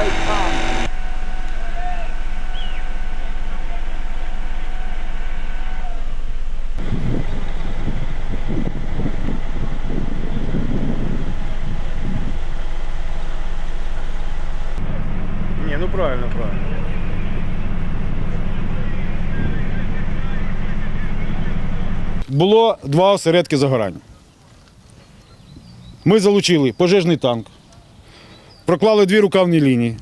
right top. ну правильно, правильно. Було два осередки загорання. Ми залучили пожежний танк, проклали дві рукавні лінії,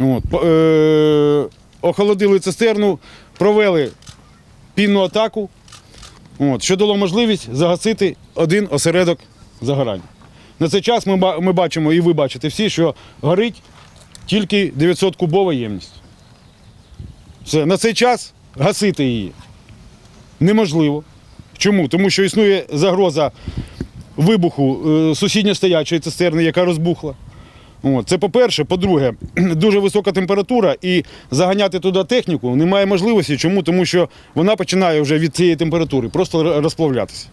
от, е- охолодили цистерну, провели пінну атаку, от, що дало можливість загасити один осередок загорання. На цей час ми, ми бачимо, і ви бачите всі, що горить тільки 900 кубова ємність. Все, на цей час гасити її неможливо. Чому? Тому що існує загроза вибуху е, сусідньостоячої цистерни, яка розбухла. Це по-перше. По-друге, дуже висока температура і заганяти туди техніку немає можливості. Чому? Тому що вона починає вже від цієї температури просто розплавлятися.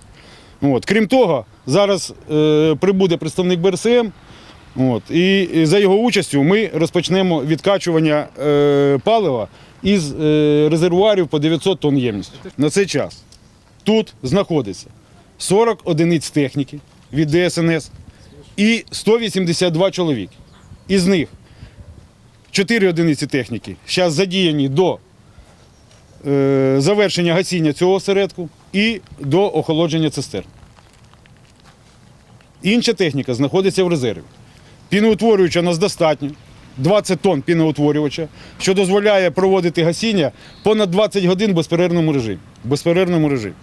От. Крім того, зараз е, прибуде представник БРСМ. От, і за його участю ми розпочнемо відкачування е, палива із е, резервуарів по 900 тонн ємністю. На цей час тут знаходиться 40 одиниць техніки від ДСНС і 182 чоловіки. Із них 4 одиниці техніки зараз задіяні до е, завершення гасіння цього осередку і до охолодження цистерн. Інша техніка знаходиться в резерві. Піноутворювача у нас достатньо. 20 тонн піноутворювача, що дозволяє проводити гасіння понад 20 годин в безперервному режимі. Безперервному режимі.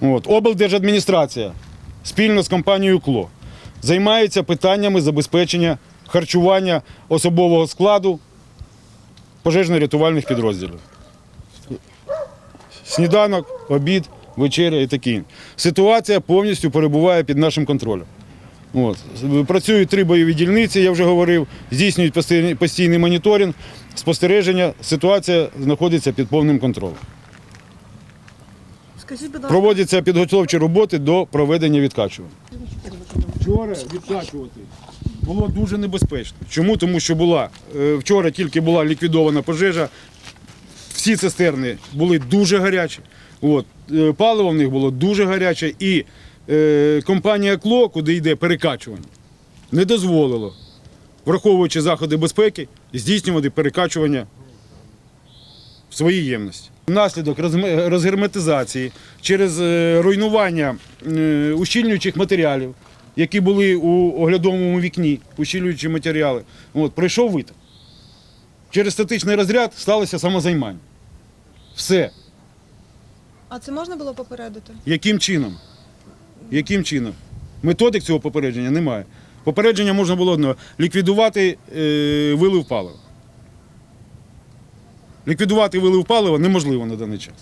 От. Облдержадміністрація спільно з компанією КЛО займається питаннями забезпечення харчування особового складу пожежно-рятувальних підрозділів. Сніданок, обід, вечеря і таке. Ситуація повністю перебуває під нашим контролем. От. Працюють три бойові дільниці, я вже говорив, здійснюють постійний, постійний моніторинг, спостереження. Ситуація знаходиться під повним контролем. Скажіть, будь ласка, Проводяться підготовчі роботи до проведення відкачування. Вчора відкачувати було дуже небезпечно. Чому? Тому що була е, вчора тільки була ліквідована пожежа, всі цистерни були дуже гарячі. От, е, паливо в них було дуже гаряче, і е, компанія КЛО, куди йде перекачування, не дозволило, враховуючи заходи безпеки, здійснювати перекачування в своїй ємності. Внаслідок розгерметизації через е, руйнування ущільнюючих матеріалів, які були у оглядовому вікні, ущільнюючі матеріали, от, пройшов виток. Через статичний розряд сталося самозаймання. Все. а це можна було попередити? Яким чином? Яким чином? Методик цього попередження немає. Попередження можна було одно ліквідувати е, вилив палива. Ліквідувати вилив палива неможливо на даний час.